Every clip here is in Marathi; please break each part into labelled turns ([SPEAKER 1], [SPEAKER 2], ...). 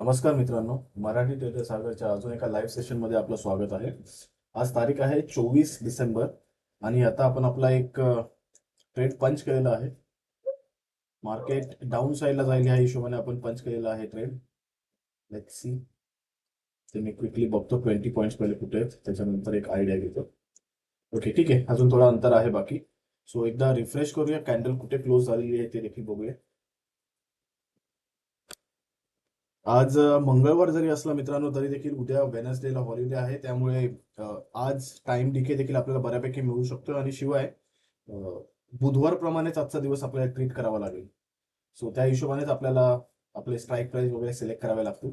[SPEAKER 1] नमस्कार मित्रांनो मराठी टेलर सागरच्या अजून एका लाईव्ह सेशनमध्ये आपलं स्वागत आहे. आज तारीख आहे चोवीस डिसेंबर आणि आता आपण आपला एक ट्रेड पंच केलेला आहे. मार्केट डाऊन साईडला जाईल ह्या हिशोबाने आपण पंच केलेला आहे ट्रेड लेट सी ते मी क्विकली बघतो ट्वेंटी पॉईंट्स पहिले कुठे आहेत त्याच्यानंतर एक आयडिया घेतो. ओके ठीक आहे. अजून थोडा अंतर आहे बाकी. सो एकदा रिफ्रेश करूया. कॅन्डल कुठे क्लोज झालेली आहे ते देखील बघूया. आज मंगळवार जरी असला मित्रांनो तरी देखील उद्या वेनसडेला हॉलिडे आहे. त्यामुळे आज टाइम डीके देखील आपल्याला बऱ्यापैकी मिळू शकतो आणि शिवाय बुधवारप्रमाणेच आजचा दिवस आपल्याला ट्रीट करावा लागेल. सो त्या हिशोबानेच आपल्याला आपले स्ट्राईक प्राईस वगैरे सिलेक्ट करावे लागतील.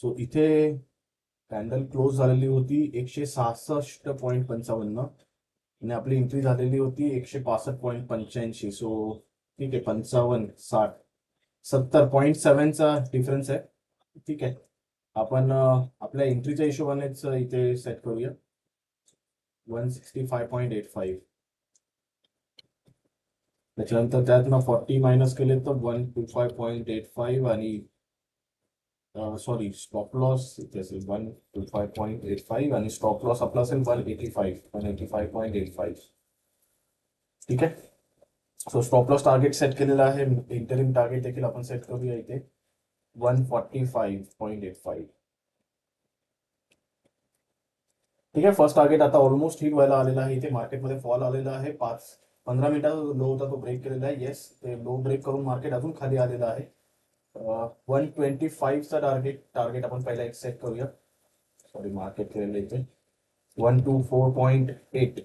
[SPEAKER 1] सो इथे कॅन्डल क्लोज झालेली होती एकशे सहासष्ट पॉईंट पंचावन्न. आणि आपली एंट्री झालेली होती एकशे पासष्ट पॉईंट पंच्याऐंशी. सो ठीक आहे पंचावन्न साठ. सत्तर पॉईंट सेव्हनचा डिफरन्स आहे. ठीक आहे. आपण आपल्या एंट्रीच्या हिशोबानेच इथे सेट करूया. One sixty five point eight five त्याच्यानंतर त्यातनं फॉर्टी मायनस केले तर one two five point eight five आणि सॉरी स्टॉप लॉस इथे असेल one two five point eight five आणि स्टॉप लॉस आपला असेल one eighty five one eighty five point eight five ठीक आहे? So stop loss target set केलेला आहे इंटरिम टार्गेट देखील आपण सेट करूया इथे one forty five point eight five ठीक आहे फ़र्स्ट टार्गेट आता ऑलमोस्ट हिट व्हायला आलेला आहे इथे मार्केटमध्ये फॉल आलेला आहे पाच पंधरा मिनिटाचा लो होता तो ब्रेक केलेला आहे येस लो ब्रेक करून मार्केट अजून खाली आलेलं आहे वन ट्वेंटी फाईव्हचा टार्गेट टार्गेट आपण पहिला एक सेट करूया सॉरी मार्केट केलेलं इथे one two four point eight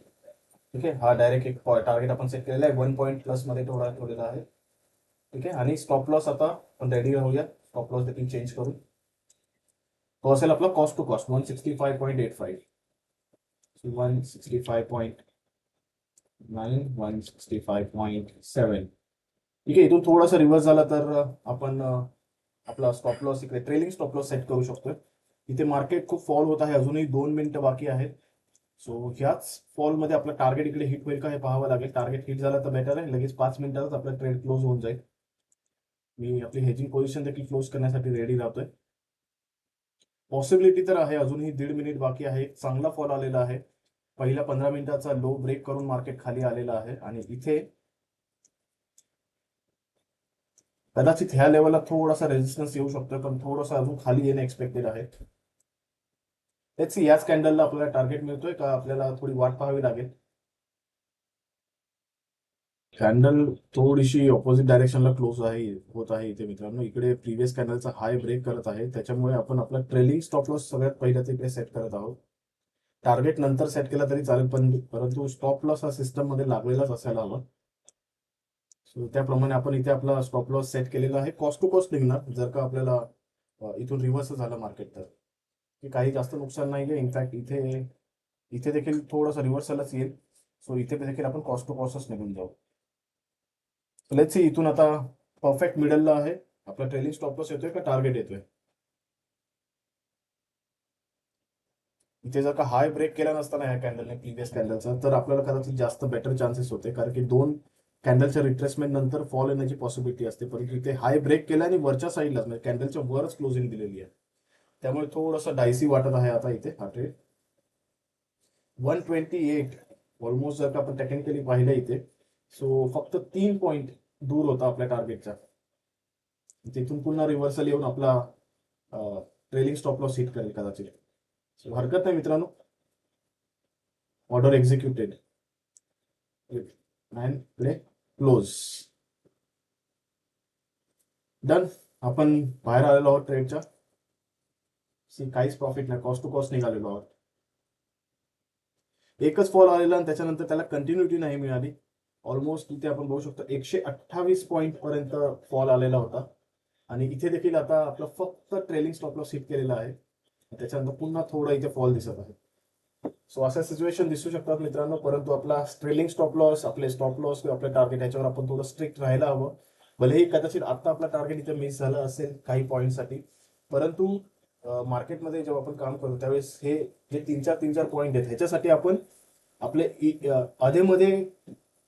[SPEAKER 1] ठीक आहे? हा डायरेक्ट एक टार्गेट आपण सेट केलेला आहे. वन पॉईंट प्लसमध्ये थोडा ठेवलेला आहे. ठीक आहे? आणि स्टॉप लॉस आता आपण रेडी राहूया. स्टॉप लॉस देखील चेंज करू तो असेल आपला cost to cost one sixty five point eight five one sixty five point nine one sixty five point seven ठीक आहे? इथून थोडासा रिव्हर्स झाला तर आपण आपला स्टॉप लॉस इकडे ट्रेलिंग स्टॉप लॉस सेट करू शकतोय. इथे मार्केट खूप फॉल होत आहे. अजूनही दोन मिनिटं बाकी आहेत. सो ह्याच फॉलमध्ये आपलं टार्गेट इकडे हिट होईल का हे पाहावं टार्गेट हिट झालं तर बेटर आहे. लगेच पाच मिनिटातच आपला ट्रेड क्लोज होऊन जाईल. मी आपली हेजिंग पोझिशन देखील क्लोज करण्यासाठी रेडी राहतोय. पॉसिबिलिटी तर आहे. अजूनही दीड मिनिट बाकी आहे. एक चांगला फॉल आलेला आहे. पहिल्या पंधरा मिनिटाचा लो ब्रेक करून मार्केट खाली इथे कदाचित ह्या लेवलला थोडासा रेजिस्टन्स येऊ शकतोय, पण थोडासा अजून खाली येणं एक्सपेक्टेड आहे. तेच याच कॅन्डलला आपल्याला टार्गेट मिळतोय का आपल्याला थोडी वाट पाहावी लागेल? कॅन्डल थोडीशी ऑपोजिट डायरेक्शनला क्लोज आहे होत आहे इथे मित्रांनो. इकडे प्रिव्हियस कॅन्डलचा हाय ब्रेक करत आहे. त्याच्यामुळे आपण आपला ट्रेलिंग स्टॉप लॉस सगळ्यात पहिल्या तिकडे सेट करत आहोत. टार्गेट नंतर सेट केला तरी चालेल पण परंतु स्टॉप लॉस हा सिस्टममध्ये लागलेलाच असायला हवा. सो त्याप्रमाणे आपण इथे आपला स्टॉप लॉस सेट केलेला आहे. कॉस्ट टू कॉस्ट निघणार जर का आपल्याला इथून रिव्हर्स झालं मार्केट तर. की काही जास्त नुकसान नाही आहे. इनफॅक्ट इथे इथे देखील थोडंसं रिव्हर्सलच येईल सो इथे देखील आपण कॉस्ट टू कॉस्टच निघून जाऊ. लेट्स सी इथून आता परफेक्ट मिडलला आहे. आपला ट्रेलिंग स्टॉपलॉस येतोय का टार्गेट येतोय? इथे जर का हाय ब्रेक केला नसताना या कॅन्डलने प्रिव्हियस कॅन्डलचा तर आपल्याला कदाचित जास्त बेटर चान्सेस होते. कारण की दोन कॅन्डलच्या रिट्रेसमेंट नंतर फॉल येण्याची पॉसिबिलिटी असते. परंतु इथे हाय ब्रेक केला आणि वरच्या साईडलाच म्हणजे कॅन्डलच्या वरच क्लोजिंग दिलेली आहे. त्यामुळे थोडंसं डायसी वाटत आहे आता इथे हा trade one twenty eight almost जर का आपण टेक्निकली पाहिलं इथे सो फक्त तीन पॉइंट दूर होता आपल्या टार्गेटचा तिथून पुन्हा रिव्हर्सल येऊन आपला ट्रेलिंग स्टॉप लॉस हिट करेल कदाचित. सो हरकत नाही मित्रांनो. Order executed and play close done आपण बाहेर आलेलो आहोत ट्रेडच्या काहीच प्रॉफिट नाही. कॉस्ट टू कॉस्ट निघालेलो आहोत एकच फॉल आलेला आणि त्याच्यानंतर त्याला कंटिन्युटी नाही मिळाली. ऑलमोस्ट इथे आपण बघू शकतो एकशे अठ्ठावीस पॉईंट पर्यंत फॉल आलेला होता. आणि इथे देखील आता आपलं फक्त ट्रेलिंग स्टॉप लॉस हिट केलेला आहे. त्याच्यानंतर पुन्हा थोडा इथे फॉल दिसत आहे. सो अशा सिच्युएशन दिसू शकतात मित्रांनो. परंतु आपला ट्रेलिंग स्टॉप लॉस आपले स्टॉप लॉस किंवा आपले टार्गेट याच्यावर आपण थोडं स्ट्रिक्ट राहायला हवं. भलेही कदाचित आता आपला टार्गेट इथे मिस झालं असेल काही पॉईंटसाठी परंतु मार्केटमध्ये जेव्हा आपण काम करतो त्यावेळेस हे जे तीन चार तीन चार पॉईंट आहेत ह्याच्यासाठी आपण आपले इ- अधेमध्ये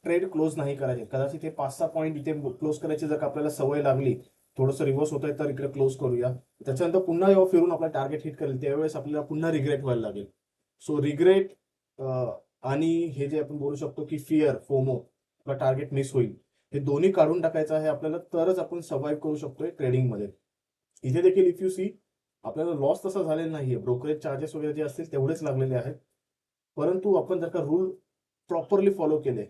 [SPEAKER 1] ट्रेड क्लोज नाही करायचे. कदाचित हे पाच सहा पॉईंट इथे क्लोज करायची जर का आपल्याला सवय लागली थोडंसं रिव्हर्स होत आहे तर इकडे क्लोज करूया. त्याच्यानंतर पुन्हा जेव्हा फिरून आपला टार्गेट हिट करेल त्यावेळेस आपल्याला पुन्हा रिग्रेट व्हायला लागेल. सो रिग्रेट आणि हे जे आपण बोलू शकतो की फिअर फोमो आपला टार्गेट मिस होईल. हे दोन्ही काढून टाकायचं आहे आपल्याला तरच आपण सर्व्हाइव्ह करू शकतोय ट्रेडिंगमध्ये इथे देखील इफ यू सी आपल्याला लॉस तसा झालेला नाहीये. ब्रोकरेज चार्जेस वगैरे जे असतील तेवढेच लागलेले आहेत. परंतु आपण जर का रूल प्रॉपरली फॉलो केले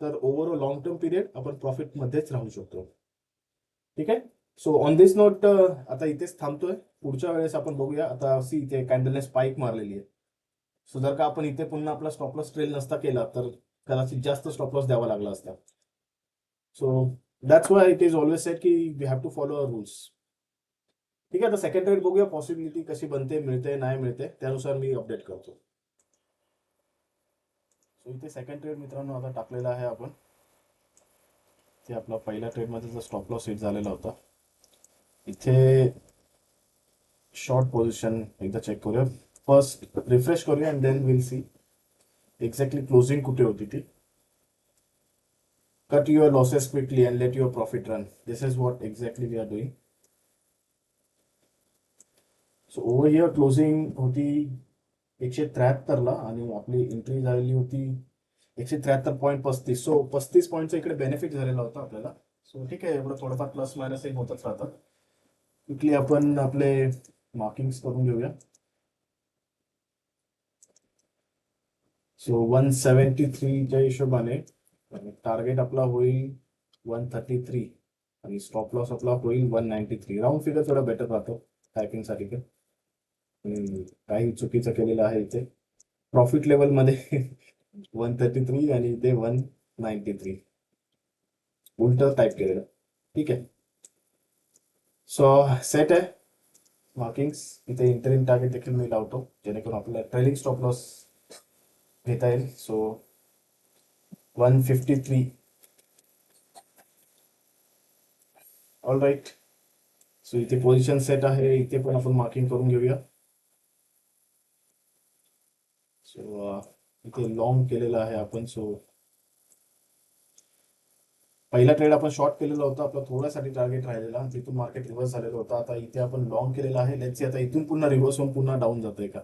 [SPEAKER 1] तर ओव्हरऑल लॉंग टर्म पिरियड आपण प्रॉफिटमध्येच राहू शकतो. ठीक आहे? सो ऑन दिस नोट आता इथेच थांबतोय. पुढच्या वेळेस आपण बघूया. आता सी इथे कॅन्डलने स्पाईक मारलेली आहे. सो जर का आपण इथे पुन्हा आपला स्टॉपलॉस ट्रेल नसता केला तर कदाचित जास्त स्टॉप लॉस द्यावा लागला असता. So that's why it is always set की we have to follow a rules ठीक आहे आता सेकंड ट्रेड बघूया पॉसिबिलिटी कशी बनते मिळते नाही मिळते त्यानुसार मी अपडेट करतो. सो इथे सेकंड ट्रेड मित्रांनो आता टाकलेला आहे आपण. ते आपला पहिल्या ट्रेडमध्ये जो स्टॉप लॉस हिट झालेला होता. इथे शॉर्ट पोझिशन एकदा चेक करूया. फर्स्ट रिफ्रेश करूया and then will see exactly closing कुठे होती ती. Cut your losses quickly and let your profit run this is what exactly we are doing so over here closing होती एकशे त्र्याहत्तरला आणि आपली एंट्री झालेली होती एकशे त्र्याहत्तर पॉईंट पस्तीस. सो पस्तीस पॉईंटचा इकडे बेनिफिट झालेला होता आपल्याला. सो ठीक आहे एवढं थोडंफार प्लस मायनस एक होतच राहतात क्विकली आपण आपले मार्किंग्स करून घेऊया. सो वन सेवन्टी थ्रीच्या हिशोबाने टार्गेट आपला होईल वन थर्टी थ्री आणि स्टॉप लॉस आपला होईल one ninety three round figure थोडा बेटर राहतो टायपिंगसाठी पण. काही चुकीचं केलेलं आहे इथे. प्रॉफिट लेवलमध्ये वन थर्टी थ्री आणि इथे वन नाईन्टी थ्री उलट टाईप केलेलं. ठीक आहे. सो सेट आहे. मार्किंग्स इथे इंटरिम टार्गेट देखील मी लावतो. जेणेकरून आपल्याला ट्रेलिंग स्टॉप लॉस घेता येईल. So one fifty three all right so इथे पोझिशन सेट आहे. इथे पण आपण मार्किंग करून घेऊया. सो इथे लॉंग केलेला आहे आपण. सो पहिला ट्रेड आपण शॉर्ट केलेला होता. आपला थोड्यासाठी टार्गेट राहिलेला. आणि तिथून मार्केट रिव्हर्स झालेलं होतं. आता इथे आपण लॉंग केलेला आहे. लेट्स आता इथून पुन्हा रिव्हर्स होऊन पुन्हा डाऊन जातोय का?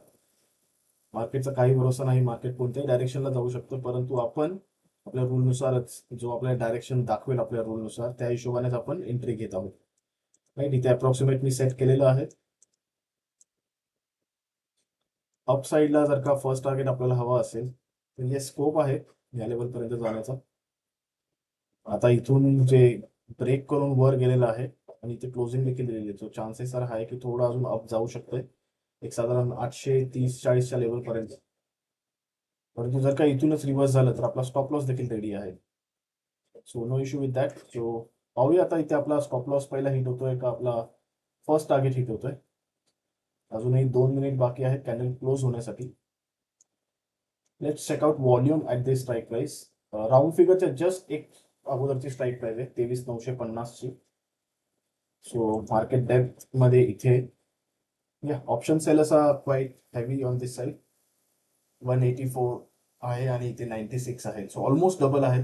[SPEAKER 1] मार्केटचा काही भरोसा नाही. मार्केट कोणत्याही डायरेक्शनला जाऊ शकतं. परंतु आपण आपल्या रूलनुसारच जो आपल्या डायरेक्शन दाखवेल आपल्या रूलनुसार त्या हिशोबानेच आपण एंट्री घेत आहोत. राईट इथे अप्रॉक्सिमेट मी सेट केलेलं आहे. अप साईडला जर का फर्स्ट टार्गेट आपल्याला हवा असेल तर हे स्कोप आहे या लेवल पर्यंत जाण्याचा. आता इथून जे ब्रेक करून वर गेलेलं आहे आणि इथे क्लोजिंग देखील दिलेली आहे चान्सेस तर आहे की थोडं अजून अप जाऊ शकतोय. एक साधारण आठशे तीस चाळीसच्या लेवल पर्यंत. परंतु जर का इथूनच रिव्हर्स झालं तर आपला स्टॉप लॉस देखील रेडी आहे. So no issue with that so पाहूया आता इथे आपला स्टॉप लॉस पहिला हिट होतोय का आपला फर्स्ट टार्गेट हिट होतोय. अजूनही दोन मिनिट बाकी आहेत कॅन्डल क्लोज होण्यासाठी. Let's check out volume at this strike price round फिगरच्या just एक अगोदरची स्ट्राईक प्राईस आहे तेवीस नऊशे पन्नासची सो मार्केट डेप्थमध्ये इथे. या ऑप्शन सेल असा quite heavy on this side one eighty four आहे आणि इथे नाईन्टी सिक्स आहे. सो ऑलमोस्ट डबल आहे.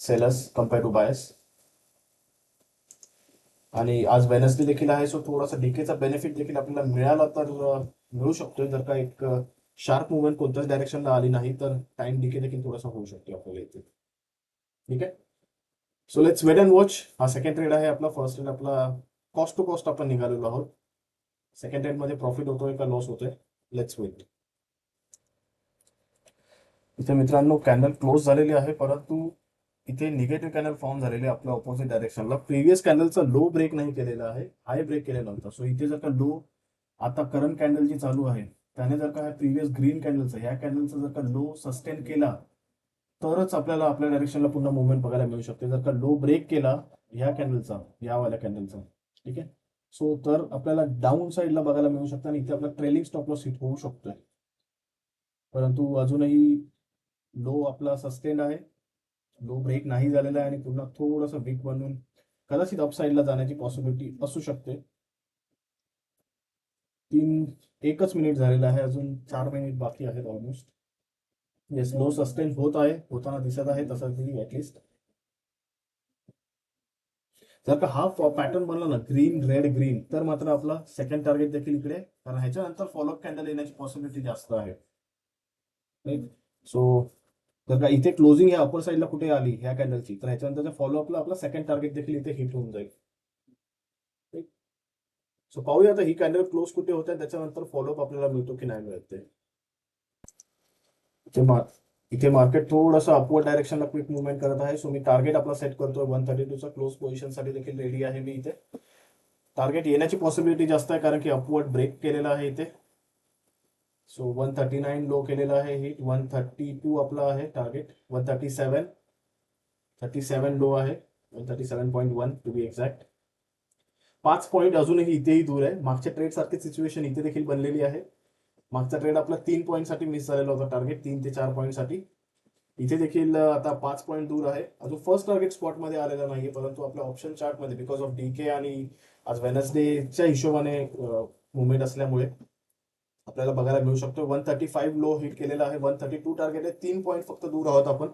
[SPEAKER 1] सेलर्स कंपेअर टू बायस आणि आज वेनसडे देखील आहे सो थोडासा डीकेचा बेनिफिट देखील आपल्याला मिळाला तर मिळू शकतोय. जर का एक शार्प मुवमेंट कोणत्याच डायरेक्शनला आली नाही तर टाइम डीके देखील थोडासा होऊ शकतो आपल्याला इथे. ठीक आहे? So let's wait and watch हा सेकंड ट्रेड आहे आपला. फर्स्ट ट्रेड आपला कॉस्ट टू कॉस्ट आपण निघालेलो आहोत. सेकंड ट्रेडमध्ये प्रॉफिट होतोय का लॉस होतोय? लेट्स वेट इथे मित्रांनो कॅन्डल क्लोज झालेली आहे परंतु इथे निगेटिव्ह कॅनल फॉर्म झालेले आहे आपल्या ऑपोजिट डायरेक्शनला प्रिव्हियस कॅनलचा लो ब्रेक नाही केलेला आहे हाय ब्रेक केलेला होता सो इथे जर का लो आता करंट कॅन्डल जी चालू आहे त्याने जर का हा प्रिव्हियस ग्रीन कॅन्डलचा ह्या कॅन्डलचा जर का लो सस्टेन केला तरच आपल्याला आपल्या डायरेक्शनला पुन्हा मुवमेंट बघायला मिळू शकते. जर का लो ब्रेक केला ह्या कॅन्डलचा यावाल्या कॅन्डलचा ठीक आहे? सो तर आपल्याला डाऊन साईडला बघायला मिळू शकतं आणि इथे आपला ट्रेलिंग स्टॉप लॉस हिट होऊ शकतोय. परंतु अजूनही लो आपला सस्टेन आहे. लो ब्रेक नाही झालेला आहे आणि पुन्हा थोडंसं वीक बनून कदाचित अपसाईडला जाण्याची पॉसिबिलिटी असू शकते. तीन एकच मिनिट झालेला आहे. अजून चार मिनिट बाकी आहेत ऑलमोस्ट येस लो सस्टेन होत आहे. होताना दिसत आहे तसं तरी ऍटलिस्ट जर का हा पॅटर्न बनला ना ग्रीन रेड ग्रीन तर मात्र आपला सेकंड टार्गेट देखील इकडे कारण ह्याच्यानंतर फॉलोअप कॅन्डल येण्याची पॉसिबिलिटी जास्त आहे. सो जर का इथे क्लोजिंग ह्या अपर साईडला कुठे आली? ह्या कॅन्डलची तर ह्याच्यानंतर फॉलोअपला आपला सेकंड टार्गेट देखील इथे हिट होऊन जाईल. सो पाहूया आता ही कॅन्डल क्लोज कुठे होते आहे त्याच्यानंतर फॉलोअप आपल्याला मिळतो की नाही मिळत ते. इथे इथे मार्केट थोडंसं अपवर्ड डायरेक्शनला क्विक मुवमेंट करत आहे. सो मी टार्गेट आपला सेट करतोय. वन थर्टी टूचा क्लोज पोझिशनसाठी देखील रेडी आहे मी इथे. टार्गेट येण्याची पॉसिबिलिटी जास्त आहे कारण की अपवर्ड ब्रेक केलेला आहे इथे. So one thirty nine low केलेलं आहे हिट वन थर्टी टू आपला आहे target one thirty seven thirty seven low आहे. One thirty seven point one to be exact पाच पॉईंट अजूनही इथेही दूर आहे. मागच्या ट्रेड सारखी सिच्युएशन इथे देखील बनलेली आहे. मागचा ट्रेड आपला तीन पॉईंटसाठी मिस झालेला होता टार्गेट तीन ते चार पॉईंटसाठी इथे देखील आता पाच पॉईंट दूर आहे. अजून फर्स्ट टार्गेट स्पॉटमध्ये आलेला नाहीये परंतु आपल्या ऑप्शन चार्टमध्ये बिकॉज ऑफ डी के आणि आज वेनसडेच्या हिशोबाने मुवमेंट असल्यामुळे. आपल्याला बघायला मिळू शकतो. One thirty five low hit केलेला आहे. वन थर्टी टू टार्गेट आहे. तीन पॉईंट फक्त दूर आहोत आपण.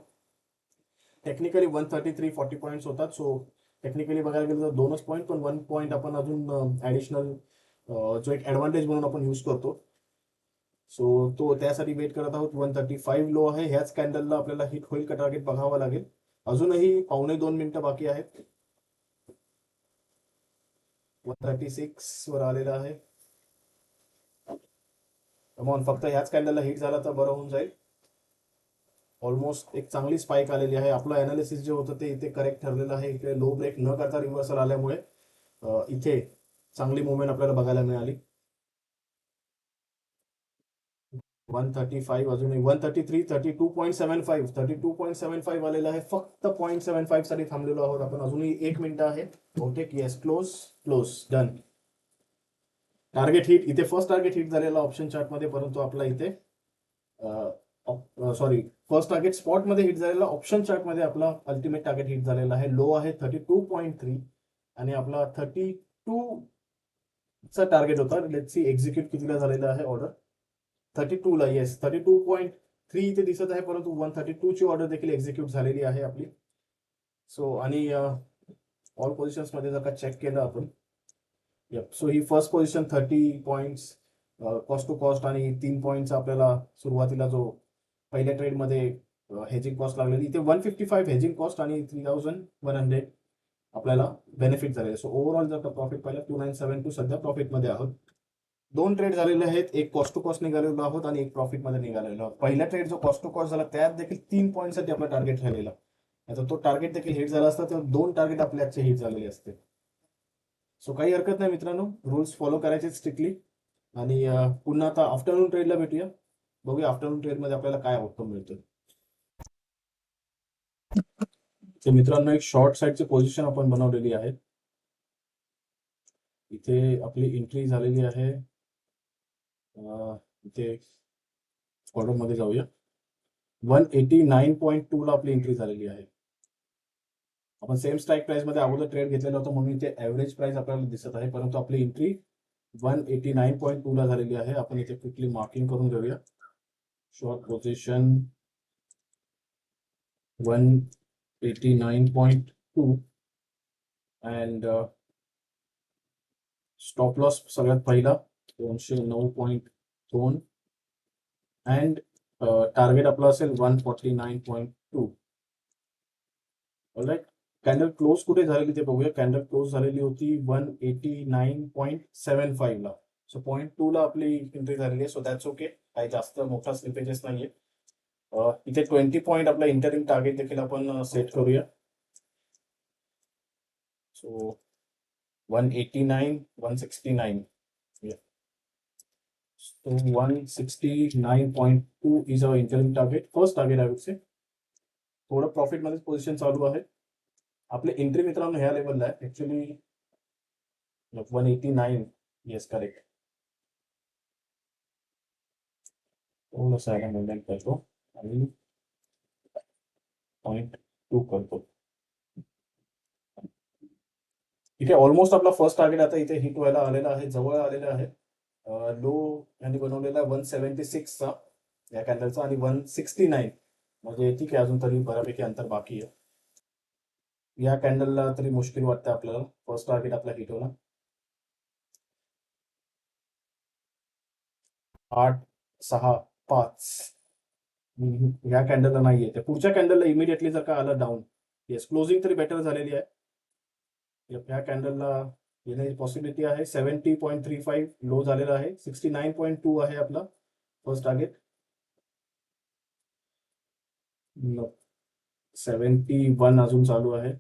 [SPEAKER 1] Technically one thirty three forty point होतात. सो टेक्निकली बघायला गेलं तर दोनच पॉईंट पण वन पॉईंट आपण अजून ऍडिशनल जो एक ऍडव्हान्टेज म्हणून आपण यूज करतो. सो तो त्यासाठी वेट करत आहोत. वन थर्टी फाईव्ह लो आहे. ह्याच कॅन्डलला आपल्याला हिट होईल का टार्गेट बघावं लागेल. अजूनही पावणे दोन मिनिटं बाकी आहेत. वन थर्टी सिक्स वर आलेला आहे. कमॉन फक्त ह्याच कॅन्डलला हिट झाला तर बरं होऊन जाईल. ऑलमोस्ट एक चांगली स्पाइक आलेली आहे. आपलं अनालिसिस जे होतं ते इथे करेक्ट ठरलेलं आहे. इकडे लो ब्रेक न करता रिव्हर्सल आल्यामुळे इथे चांगली मुवमेंट आपल्याला बघायला मिळाली. वन थर्टी फाईव्ह अजूनही. One thirty three thirty two point seven five thirty two point seven five आलेलं आहे. फक्त पॉईंट सेव्हन फाईव्हसाठी थांबलेलो आहोत आपण. अजूनही एक मिनिटं आहे. बहुतेक yes close close done target hit इथे फर्स्ट टार्गेट हिट झालेला ऑप्शन चार्टमध्ये परंतु आपला इथे सॉरी फर्स्ट टार्गेट स्पॉटमध्ये हिट झालेला ऑप्शन चार्टमध्ये आपला अल्टिमेट टार्गेट हिट झालेला आहे. लो आहे थर्टी टू पॉईंट थ्री आणि आपला थर्टी टू चा टार्गेट होता. लेट सी एक्झिक्यूट कितीला झालेला आहे ऑर्डर थर्टी टू ला yes thirty two point three इथे दिसत आहे परंतु वन थर्टी टू ची ऑर्डर देखील एक्झिक्यूट झालेली आहे आपली. सो आणि ऑल पोझिशन्समध्ये जर का चेक केलं आपण so he first position thirty points cost to cost आणि तीन पॉईंट्स आपल्याला सुरुवातीला जो पहिल्या ट्रेडमध्ये हेजिंग कॉस्ट लागलेली इथे one fifty five hedging cost आणि थ्री थाउजंड वन हंड्रेड आपल्याला बेनिफिट झालेले. सो ओव्हरऑल जर प्रॉफिट पाहिलं टू नाईन सेवन टू सध्या प्रॉफिटमध्ये आहोत. दोन ट्रेड झालेले आहेत एक कॉस्ट टू कॉस्ट निघालेलो आहोत आणि एक प्रॉफिटमध्ये निघालेलो आहोत. पहिला ट्रेड जो कॉस्ट टू कॉस्ट झाला त्यात देखील तीन पॉईंटसाठी आपला टार्गेट राहिलेला तो टार्गेट देखील हिट झाला असता तर दोन टार्गेट आपले आजचे हिट झालेले असते. सो काही हरकत नाही मित्रांनो. रूल्स फॉलो करायचे स्ट्रिक्टली आणि पुन्हा आता आफ्टरनून ट्रेडला भेटूया. बघूया आफ्टरनून ट्रेडमध्ये आपल्याला काय आउटकम मिळतं. मित्रांनो एक शॉर्ट साईडची पोझिशन आपण बनवलेली आहे. इथे आपली एंट्री झालेली आहे. इथे ऑर्डरमध्ये जाऊया. One eighty nine point two ला आपली एंट्री झालेली आहे. आपण सेम स्ट्राईक प्राइसमध्ये अगोदर ट्रेड घेतलेला होता म्हणून इथे ऍव्हरेज प्राइस आपल्याला दिसत आहे. परंतु आपली entry one eighty nine point two ला झालेली आहे. आपण इथे क्विकली मार्किंग करून घेऊया. Short position one eighty nine point two and stop loss सगळ्यात पहिला दोनशे नऊ पॉईंट दोन अँड टार्गेट आपला असेल one forty nine point two right candle close कुठे झालेली ते क्लोज होती one eighty nine point seven five ला सो पॉईंट टू ला आपली एंट्री झालेली सो दॅट्स ओके काही जास्त मोठा स्लिपेजेस नाहीये इथे ट्वेंटी पॉईंट आपला इंटरिंग टार्गेट देखील आपण सेट करूया so one eighty nine one sixty nine So 169.2 is our interim target. First target I would say. थोडं प्रॉफिट मध्ये पोझिशन चालू आहे आपले एंट्री मित्रांनो ह्या लेवलला आहे actually one eighty nine yes correct थोडंसं याला मुवमेंट करतो आणि पॉईंट टू करतो. इथे ऑलमोस्ट आपला फर्स्ट टार्गेट आता इथे हिट व्हायला आलेला आहे जवळ आलेला आहे. लो यांनी बनवलेला वन सेव्हन्टी सिक्सचा या कॅन्डलचा आणि वन सिक्स्टी नाईन म्हणजे ठीक आहे अजून तरी बऱ्यापैकी अंतर बाकी आहे. या कॅन्डलला तरी मुश्किल वाटतं आपल्याला. फर्स्ट टार्गेट आपला हिट होणं. आठ सहा पाच. या ह्या कॅन्डलला नाहीये. येते पुढच्या कॅन्डलला इमिडिएटली जर का आलं डाऊन येस क्लोजिंग तरी बेटर झालेली आहे. या ह्या कॅन्डलला येण्याची पॉसिबिलिटी आहे. Seventy point three five low झालेला आहे. सिक्स्टी नाईन पॉईंट टू आहे आपला फर्स्ट टार्गेट सेव्हन्टी वन अजून चालू आहे.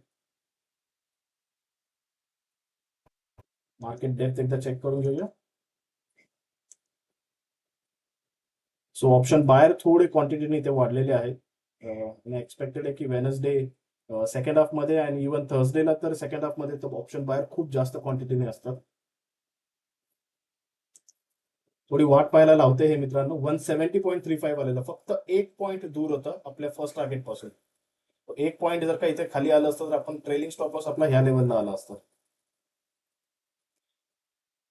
[SPEAKER 1] मार्केट डेप्थ एकदा चेक करून घेऊया. सो ऑप्शन बाहेर थोडे क्वांटिटीने इथे वाढलेले आहेत. एक्सपेक्टेड आहे की वेनसडे सेकंड हाफमध्ये आणि इव्हन थर्सडेला तर सेकंड हाफमध्ये ऑप्शन बाहेर खूप जास्त क्वांटिटीने असतात. थोडी वाट पाहायला लावते हे मित्रांनो. One seventy point three five आलेलं. फक्त एक पॉईंट दूर होतं आपल्या फर्स्ट टार्गेटपासून. एक पॉईंट जर का इथे खाली आलं असतं तर आपण ट्रेलिंग स्टॉप लॉस आपला ह्या लेवलला आला असतं.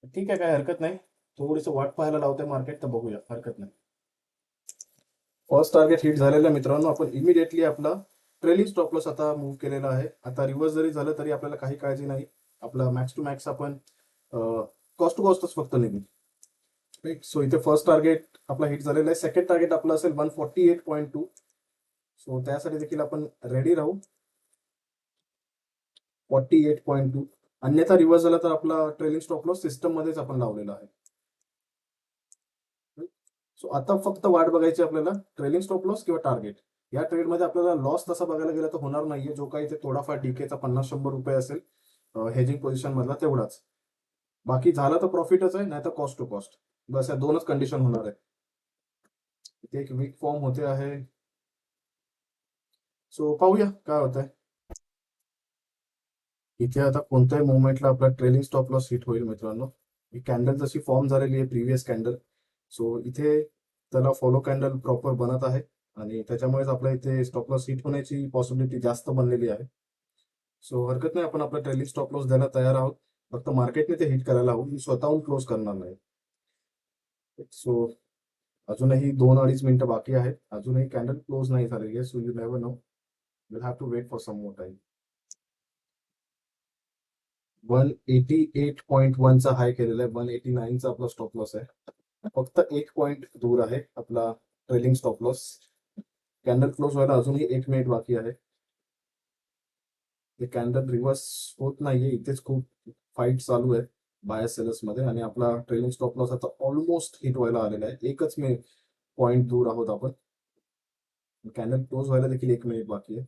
[SPEAKER 1] ठीक आहे काय हरकत नाही. थोडीस वाट पाहायला लावते मार्केट तर बघूया हरकत नाही. फर्स्ट टार्गेट हिट झालेल्या मित्रांनो. आपण इमिडिएटली आपला ट्रेलिंग स्टॉप लॉस आता मूव्ह केलेला आहे. आता रिव्हर्स जरी झालं तरी आपल्याला काही काळजी नाही. आपला मॅक्स टू मॅक्स आपण कॉस्ट टू कॉस्टच फक्त निघू सो इथे फर्स्ट टार्गेट आपला हिट झालेला आहे. सेकंड टार्गेट आपला असेल one forty eight point two so त्यासाठी देखील आपण रेडी राहू. फॉर्टी एट पॉईंट टू अन्यथा रिव्हर्स झाला तर आपला ट्रेलिंग स्टॉप लॉस सिस्टम मध्येच आपण लावलेला आहे. सो आता फक्त वाट बघायची आपल्याला ट्रेलिंग स्टॉप लॉस किंवा टार्गेट या ट्रेडमध्ये आपल्याला लॉस तसा बघायला गेला तर होणार नाहीये. जो काही इथे थोडाफार डीकेचा पन्नास शंभर रुपये असेल हेजिंग पोझिशन मधला तेवढाच. बाकी झाला तर प्रॉफिटच आहे नाही तर कॉस्ट टू कॉस्ट बस या दोनच कंडिशन होणार आहे. इथे एक वीक फॉर्म होते आहे. सो पाहूया काय होत आहे इथे आता कोणत्याही मुवमेंटला आपला ट्रेलिंग स्टॉप लॉस हिट होईल मित्रांनो. ही कॅन्डल जशी फॉर्म झालेली आहे प्रिव्हियस कॅन्डल सो इथे त्याला फॉलो कॅन्डल प्रॉपर बनत आहे. आणि त्याच्यामुळेच आपल्या इथे स्टॉप लॉस हिट होण्याची पॉसिबिलिटी जास्त बनलेली आहे. सो हरकत नाही आपण आपला ट्रेलिंग स्टॉप लॉस द्यायला तयार आहोत. फक्त मार्केटने ते हिट करायला हवं. मी स्वतःहून क्लोज करणार नाही. सो अजूनही दोन अडीच मिनिटं बाकी आहेत. अजूनही कॅन्डल क्लोज नाही झालेली आहे so you never know will have to wait for some more time one eighty eight point वनचा high केलेला आहे. वन एटी नाईनचा आपला स्टॉप लॉस आहे. फक्त एक पॉईंट दूर आहे आपला trailing stop loss candle close व्हायला अजूनही एक मिनिट बाकी आहे. ते कॅन्डल रिव्हर्स होत नाहीये. इथेच खूप फाईट चालू आहे बाय सेलर्समध्ये आणि आपला ट्रेलिंग स्टॉप लॉस आता ऑलमोस्ट हिट व्हायला आलेला आहे. एकच मिनिट पॉईंट दूर आहोत आपण. कॅन्डल क्लोज व्हायला देखील एक मिनिट बाकी आहे.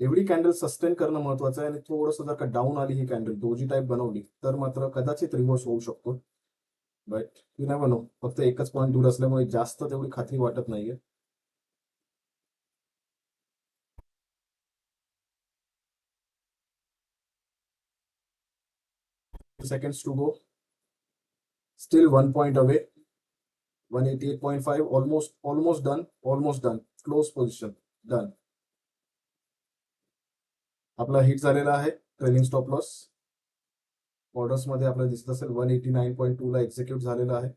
[SPEAKER 1] एवढी कॅन्डल सस्टेन करणं महत्वाचं आहे आणि थोडंसं जर का डाऊन आली ही कॅन्डल दोजी टाईप बनवली तर मात्र कदाचित रिव्हर्स होऊ शकतो बट यू नाही बनव फक्त एकच पॉईंट दूर असल्यामुळे जास्त तेवढी खात्री वाटत नाहीये seconds to go. Still one point away. 188.5, almost, almost done, almost done. Close position, done. आपला हिट झालेला आहे ट्रेलिंग स्टॉप लॉस ऑर्डर्समध्ये आपल्याला दिसत असेल one eighty nine point two ला एक्झिक्यूट झालेला आहे.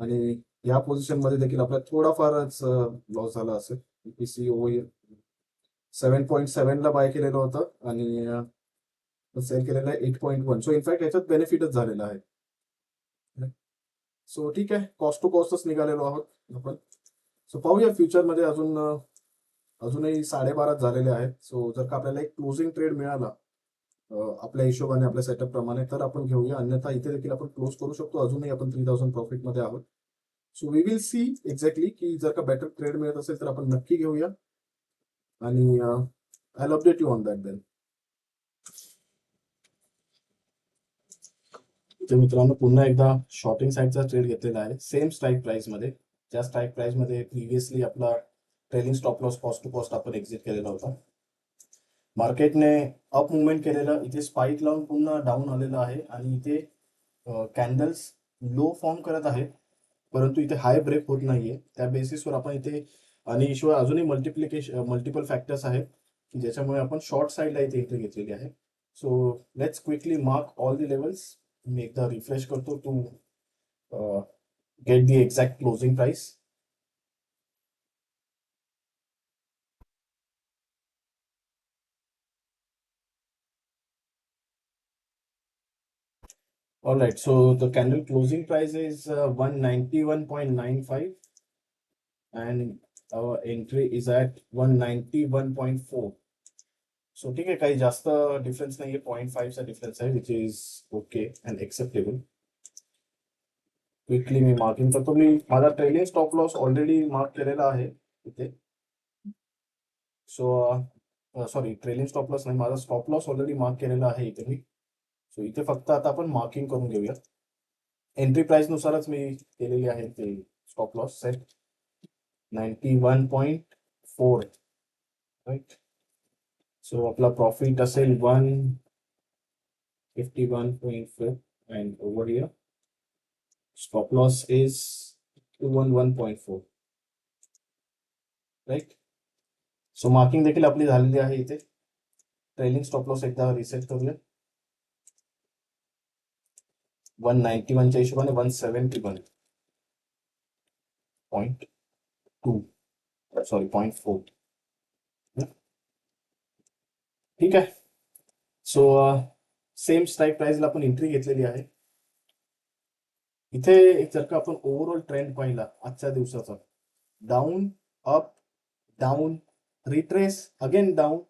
[SPEAKER 1] आणि या पोझिशनमध्ये देखील आपला थोडाफारच लॉस झाला असेल. पीसी ओ सेव्हन पॉईंट सेव्हन ला बाय केलेलं होतं आणि सेल केलेलं आहे eight point one so in fact याच्यात बेनिफिटच झालेला आहे. सो ठीक आहे. कॉस्ट टू कॉस्टच निघालेलो आहोत आपण. सो पाहूया फ्युचरमध्ये अजून अजूनही साडेबाराच झालेले आहेत. सो जर का आपल्याला एक क्लोजिंग ट्रेड मिळाला आपल्या हिशोबाने आपल्या सेटअप प्रमाणे तर आपण घेऊया. अन्यथा इथे देखील आपण क्लोज करू शकतो. अजूनही आपण थ्री थाउजंड प्रॉफिटमध्ये आहोत. So we will see exactly की जर का बेटर ट्रेड मिळत असेल तर आपण नक्की घेऊया. आणि I update you on that then तर मित्रांनो पुन्हा एकदा शॉर्टिंग साईडचा ट्रेड घेतलेला आहे. सेम स्ट्राईक प्राइसमध्ये. ज्या स्ट्राईक प्राइसमध्ये प्रिव्हियसली आपला trailing stop loss cost to cost आपण एक्झिट केलेला होता. मार्केटने अप मुवमेंट केलेलं इथे स्पाईक लावून पुन्हा डाऊन आलेलं आहे आणि इथे कॅन्डल्स लो फॉर्म करत आहे परंतु इथे हाय ब्रेक होत नाहीये. त्या बेसिसवर आपण इथे आणि शिवाय अजूनही मल्टिप्लिकेशन मल्टिपल फॅक्टर्स आहेत की ज्याच्यामुळे आपण शॉर्ट साईडला इथे एंट्री घेतलेली आहे. So let's quickly mark all the levels मी एकदा रिफ्रेश करतो to get the exact closing price All right, so the candle closing price is uh, 191.95 and our entry is at 191.4. So ठीक आहे काही जास्त डिफरन्स नाहीये पॉईंट फाईव्हचा डिफरन्स आहे which is okay and acceptable quickly me marking करतो मी माझा trailing stop loss already mark केलेला आहे इथे so sorry trailing stop loss नाही माझा स्टॉप लॉस ऑलरेडी मार्क केलेला आहे इथे मी सो इथे फक्त आता आपण मार्किंग करून घेऊया. एंट्री प्राइस नुसारच मी केलेली आहे ते stop loss set ninety one point four right so आपला प्रॉफिट असेल one fifty one point four and over here stop loss is two one one point four right so marking देखील आपली झालेली आहे इथे. ट्रेलिंग स्टॉप लॉस एकदा रिसेट करूया. वन नाईन्टी वनच्या हिशोबाने one seventy one point two sorry point four ठीक आहे. सो सेम स्ट्राईक प्राइसला आपण एंट्री घेतलेली आहे. इथे जर का आपण ओव्हरऑल ट्रेंड पाहिला आजच्या दिवसाचा. Down up down retrace again down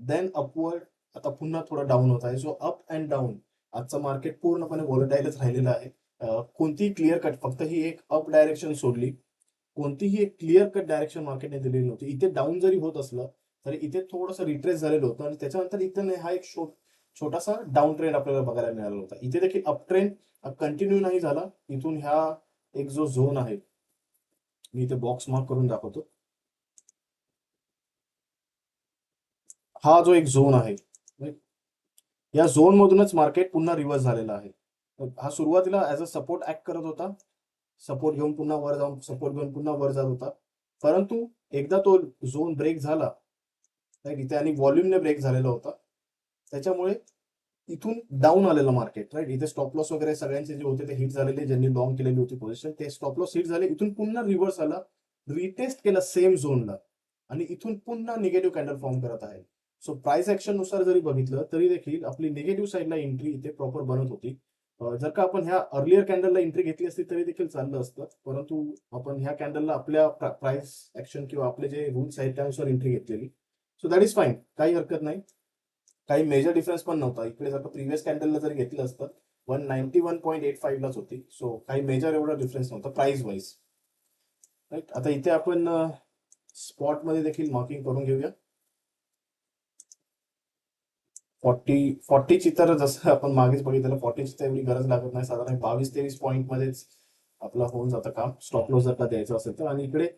[SPEAKER 1] then upward आता पुन्हा थोडा डाऊन होत आहे. सो अप अँड डाऊन आजचं मार्केट पूर्णपणे वॉलेटाईलच राहिलेलं आहे. कोणतीही क्लिअर कट फक्त ही एक अप डायरेक्शन सोडली. कोणतीही एक क्लिअर कट डायरेक्शन मार्केटने दिलेली नव्हती. इथे डाऊन जरी होत असलं तरी इथे थोडंसं रिट्रेस झालेलं होतं आणि त्याच्यानंतर इथे हा एक शो छोटासा डाऊन ट्रेंड आपल्याला बघायला मिळाला होता. इथे देखील अप ट्रेंड कंटिन्यू नाही झाला. इथून ह्या एक जो झोन आहे मी इथे बॉक्स मार्क करून दाखवतो. हा जो एक झोन आहे? या झोन मधूनच मार्केट पुन्हा रिव्हर्स झालेला आहे. हा सुरुवातीला ऍज अ सपोर्ट ऍक्ट करत होता. सपोर्ट घेऊन पुन्हा वर जाऊन सपोर्ट घेऊन पुन्हा वर जात होता. परंतु एकदा तो झोन ब्रेक झाला राईट इथे आणि व्हॉल्यूमने ब्रेक झालेला होता. त्याच्यामुळे इथून डाऊन आलेलं मार्केट राईट इथे स्टॉप लॉस वगैरे सगळ्यांचे जे होते ते हिट झालेले ज्यांनी लॉंग केलेली होती पोझिशन ते स्टॉप लॉस हिट झाले. इथून पुन्हा रिव्हर्स आला रिटेस्ट केला सेम झोनला आणि इथून पुन्हा निगेटिव्ह कॅन्डल फॉर्म करत आहे. सो प्राइस ऍक्शननुसार जरी बघितलं तरी देखील आपली निगेटिव्ह साईडला एंट्री इथे प्रॉपर बनत होती. जर का आपण ह्या अर्लियर कॅन्डलला एंट्री घेतली असती तरी देखील चाललं असतं. परंतु आपण ह्या कॅन्डलला आपल्या प्राइस ऍक्शन किंवा आपले जे रूल्स आहेत त्यानुसार एंट्री घेतलेली. सो दॅट इज फाईन काही हरकत नाही. काही मेजर डिफरन्स पण नव्हता. इकडे जर का प्रिव्हियस कॅन्डलला जरी घेतलं असतं one ninety one point eight फाईव्हलाच होती. सो काही मेजर एवढा डिफरन्स नव्हता प्राइस वाईज राईट आता इथे आपण स्पॉटमध्ये देखील मार्किंग करून घेऊया. फॉर्टी फॉर्टीची तर जसं आपण मागेच बघितलं फॉर्टीची तर एवढी गरज लागत नाही. साधारण बावीस तेवीस पॉईंट मध्येच आपला होऊन जातं काम. स्टॉप लॉस जर का द्यायचं असेल तर. आणि इकडे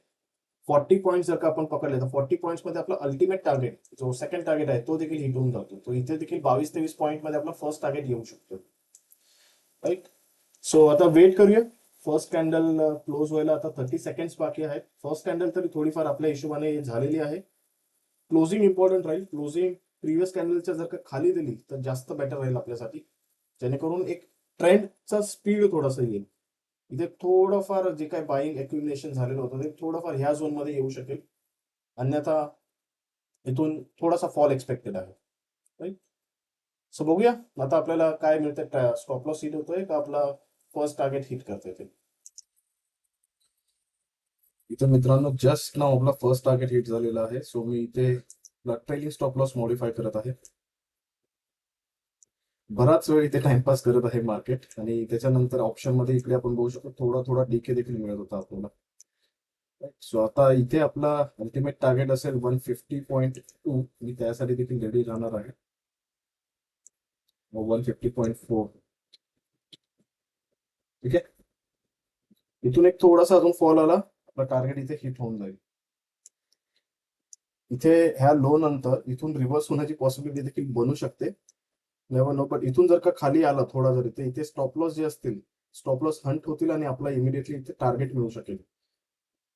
[SPEAKER 1] फॉर्टी पॉईंट जर का आपण पकडले तर फॉर्टी पॉईंटमध्ये आपला अल्टिमेट टार्गेट जो सेकंड टार्गेट आहे तो देखील हिट होऊन जातो. तो इथे देखील बावीस तेवीस पॉईंटमध्ये आपला फर्स्ट टार्गेट येऊ शकतो. राईट सो आता वेट करूया. फर्स्ट कॅन्डल क्लोज व्हायला आता थर्टी सेकंड बाकी आहेत. फर्स्ट कॅन्डल तरी थोडीफार आपल्या हिशोबाने झालेली आहे. क्लोजिंग इम्पॉर्टंट राहील क्लोजिंग प्रिव्हियस कॅन्डलच्या जर का खाली दिली तर जास्त बेटर राहील आपल्यासाठी. जेणेकरून एक ट्रेंडचा स्पीड थोडासा येईल. इथे थोडंफार जे काही बाईंग एक्युमिनेशन झालेलं होतं ते थोडंफार ह्या झोनमध्ये येऊ शकेल. अन्यथा इथून थोडासा फॉल एक्सपेक्टेड आहे. राईट सो बघूया. आता आपल्याला काय मिळतं स्टॉप लॉस हिट होतोय का आपला फर्स्ट टार्गेट हिट करतोय ते. इथे मित्रांनो जस्ट नाव आपला फर्स्ट टार्गेट हिट झालेला आहे. सो मी इथे ट्रेलिंग स्टॉप लॉस मॉडिफाय करत आहे. बराच वेळ इथे टाइमपास करत आहे मार्केट आणि त्याच्यानंतर ऑप्शनमध्ये इकडे आपण बघू शकतो थोडा थोडा डीके देखील मिळत होता आपल्याला. सो आता इथे आपला अल्टिमेट टार्गेट असेल वन फिफ्टी पॉईंट टू मी त्यासाठी देखील रेडी राहणार आहे. वन फिफ्टी पॉईंट फोर ठीक आहे? इथून एक थोडासा अजून फॉल आला आपला टार्गेट इथे हिट होऊन जाईल. इथे ह्या लो नंतर इथून रिव्हर्स होण्याची पॉसिबिलिटी देखील बनू शकते. नेव्हर नो बट इथून जर का खाली आला थोडा जरी इथे इथे स्टॉप लॉस जे असतील स्टॉप लॉस हंट होतील आणि आपला इमिडिएटली इथे टार्गेट मिळू शकेल.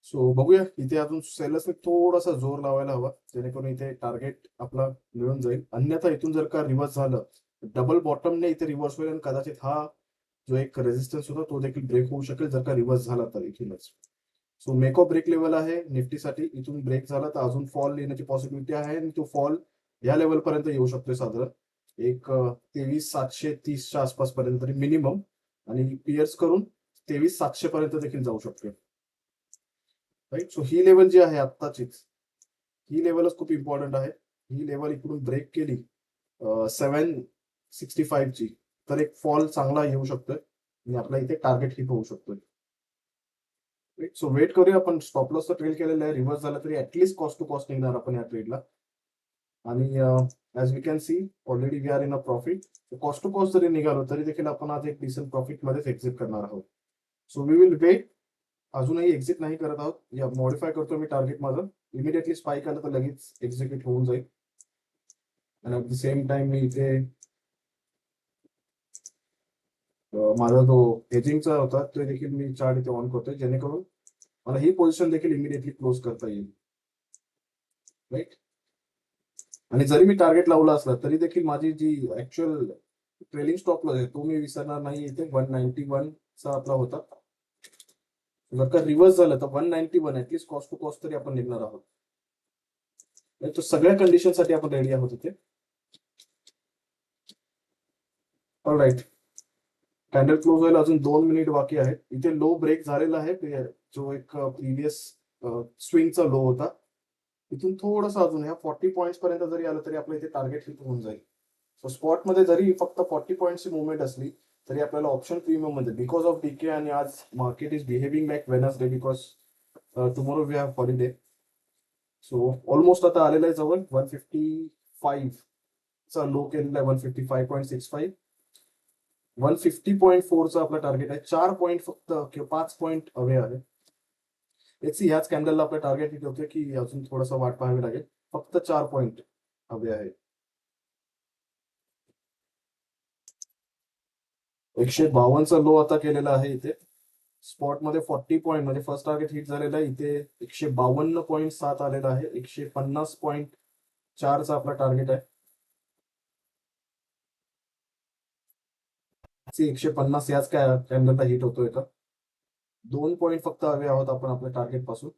[SPEAKER 1] सो बघूया इथे अजून सेलर्सने थोडासा जोर लावायला हवा जेणेकरून इथे टार्गेट आपला मिळून जाईल. अन्यथा इथून जर का रिव्हर्स झालं डबल बॉटमने इथे रिव्हर्स होईल आणि कदाचित हा जो एक रेजिस्टन्स होता तो देखील ब्रेक होऊ शकेल जर का रिव्हर्स झाला तर इथूनच. सो मेकअप ब्रेक लेवल आहे. निफ्टीसाठी इथून ब्रेक झाला तर अजून फॉल येण्याची पॉसिबिलिटी आहे. आणि तो फॉल या लेवल पर्यंत येऊ शकतोय साधारण एक तेवीस सातशे तीसच्या आसपास पर्यंत तरी मिनिमम आणि पिअर्स करून तेवीस सातशे पर्यंत देखील जाऊ शकतो राईट सो ही लेवल जी आहे आत्ताचीच ही लेवलच खूप इम्पॉर्टंट आहे. ही लेवल इकडून ब्रेक केली सेवन सिक्स्टी फाईव्हची तर एक फॉल चांगला येऊ शकतोय. आणि आपला इथे टार्गेट हिट होऊ शकतोय. सो वेट करूया आपण. स्टॉप लॉस तर ट्रेल केलेलं आहे. रिव्हर्स झाला तरी ऍटलीस्ट कॉस्ट टू कॉस्ट निघणार आपण या ट्रेडला आणि as we can see already we are in a profit cost to cost जरी निघालो तरी देखील आपण आज एक डिसेंट प्रॉफिट मध्येच एक्झिट करणार आहोत. सो वी विल वेट अजूनही एक्झिट नाही करत आहोत. या मॉडिफाय करतो मी टार्गेट माझं. इमिडिएटली स्पाईक आलं तर लगेच एक्झिक्यूट होऊन जाईल. आणि ॲट द सेम टाइम मी इथे अं, माझा जो हेजिंगचा होता तो देखील मी चार्ट इथे ऑन करतोय. जेणेकरून मला ही पोझिशन देखील इमिडिएटली क्लोज करता येईल. राईट आणि जरी मी टार्गेट लावला असला तरी देखील माझी जी ऍक्च्युअल ट्रेलिंग स्टॉप लॉस आहे तो मी विसरणार नाही इथे. वन नाईन्टी वन चा आपला होता. जर का रिव्हर्स झालं तर one ninety one at least cost to cost तरी आपण निघणार आहोत. तर सगळ्या कंडिशनसाठी आपण रेडी आहोत इथे. राईट कॅन्डल क्लोज व्हायला अजून दोन मिनिट बाकी आहेत. इथे लो ब्रेक झालेला आहे. जो एक प्रिव्हियस स्विंगचा लो होता. इथून थोडंसं अजून ह्या फॉर्टी पॉईंट पर्यंत जरी आलं तरी आपलं इथे टार्गेट हिट होऊन जाईल. सो स्पॉटमध्ये जरी फक्त फॉर्टी पॉईंटची मुवमेंट असली तरी आपल्याला ऑप्शन प्रीमियममध्ये बिकॉज ऑफ डीके आणि आज market is behaving like Wednesday because tomorrow we have holiday so almost आता आलेलं आहे जवळ. वन फिफ्टी फाईव्ह चा लो केलेला आहे. One fifty five point six five one fifty point फोरचा आपला टार्गेट आहे. चार पॉईंट फक्त पॉईंट अवे आहे. लेट्स सी ह्याच कॅन्डलला आपलं टार्गेट हिट होते की अजून थोडासा वाट पाहावी लागेल. फक्त चार पॉईंट हवे आहे. एकशे बावन्नचा लो आता आहे इथे. स्पॉट मध्ये फॉर्टी पॉईंट म्हणजे फ़र्स्ट टार्गेट हिट आहे. इथे एकशे बावन्न पॉईंट सात आलेला आहे. एकशे पन्नास पॉईंट चारचा आपला टार्गेट आहे. एकशे पन्नास याच काय कॅन्डलला हिट होतोय का दोन पॉईंट फक्त हवे आहोत आपण आपल्या टार्गेटपासून.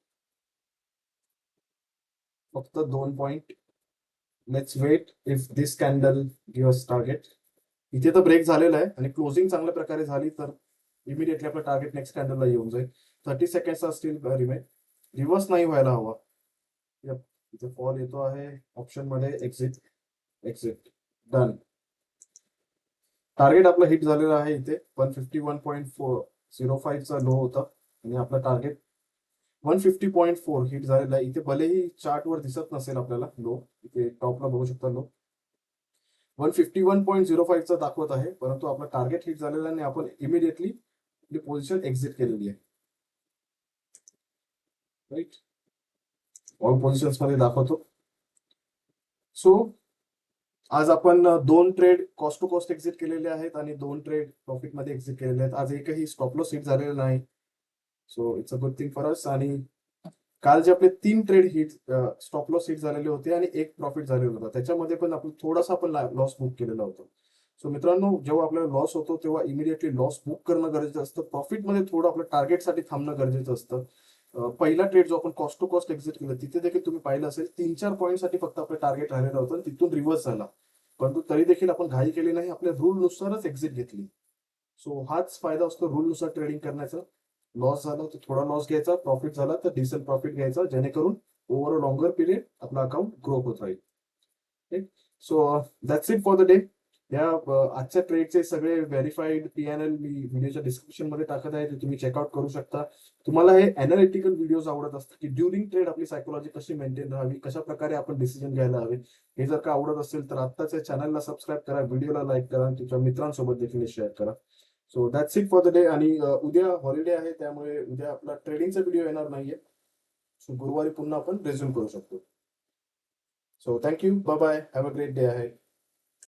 [SPEAKER 1] फक्त दोन point let's wait if this candle give target इथे तर ब्रेक झालेला आहे आणि क्लोजिंग चांगल्या प्रकारे झाली तर इमिडिएटली आपलं टार्गेट नेक्स्ट कॅन्डलला येऊन जाईल. थर्टी सेकंडचा स्टील रिमेन रिव्हर्स नाही व्हायला हवा. इथे फॉल येतो आहे. ऑप्शनमध्ये एक्झिट एक्झिट डन टार्गेट आपलं हिट झालेलं आहे इथे. One fifty one point four zero फाईव्हचा low होता. आणि आपला target one fifty point four hit झालेला आहे. इथे भलेही चार्टवर दिसत नसेल आपल्याला लो इथे टॉपला बघू शकता low one fifty one point zero फाईव्हचा दाखवत आहे. परंतु आपला टार्गेट हिट झालेला आहे आणि आपण इमिडिएटली आपली पोझिशन एक्झिट केलेली आहे. राईट ऑल पोझिशन्समध्ये दाखवतो. सो आज आपण दोन trade cost to cost exit केलेले आहेत आणि दोन ट्रेड प्रॉफिटमध्ये एक्झिट केलेले आहेत. आज एकही स्टॉप लॉस हिट झालेला नाही. So it's a good thing for us आणि काल जे आपले तीन trade hit stop loss hit झालेले होते आणि एक प्रॉफिट झालेला होता. त्याच्यामध्ये पण आपण थोडासा आपण लॉस बुक केलेला होता. सो मित्रांनो जेव्हा आपल्याला लॉस होतो तेव्हा इमिडिएटली लॉस बुक करणं गरजेचं असतं. प्रॉफिटमध्ये थोडं आपलं टार्गेटसाठी थांबणं गरजेचं असतं. पहिला ट्रेड जो आपण कॉस्ट टू कॉस्ट एक्झिट केला तिथे देखील तुम्ही पाहिलं असेल तीन चार पॉईंटसाठी फक्त आपलं टार्गेट राहिलेलं होतं तिथून रिव्हर्स झाला. परंतु तरी देखील आपण घाई केली नाही आपल्या रूल नुसारच एक्झिट घेतली. सो हाच फायदा असतो रूल नुसार ट्रेडिंग करण्याचा. लॉस झाला तर थोडा लॉस घ्यायचा प्रॉफिट झाला तर डिसेंट प्रॉफिट घ्यायचा जेणेकरून ओव्हर अ लॉंगर पिरियड आपला अकाउंट ग्रो होत राहील. So that's it for the day या आजच्या ट्रेडचे सगळे व्हेरीफाईड पी एन एल मी व्हिडिओच्या डिस्क्रिप्शनमध्ये टाकत आहे ते तुम्ही चेकआउट करू शकता. तुम्हाला हे अनालिटिकल व्हिडिओज आवडत असतात की ड्युरिंग ट्रेड आपली सायकोलॉजी कशी मेंटेन राहावी कशा प्रकारे आपण डिसिजन घ्यायला हवे हे जर का आवडत असेल तर आत्ताच या चॅनलला सबस्क्राईब करा व्हिडिओला लाईक करा आणि तुमच्या मित्रांसोबत देखील शेअर करा. So that's it for the day आणि उद्या हॉलिडे आहे त्यामुळे उद्या आपला ट्रेडिंगचा व्हिडिओ येणार नाहीये. सो गुरुवारी पुन्हा आपण रेझ्युम करू शकतो. So thank you bye bye have a great day आहे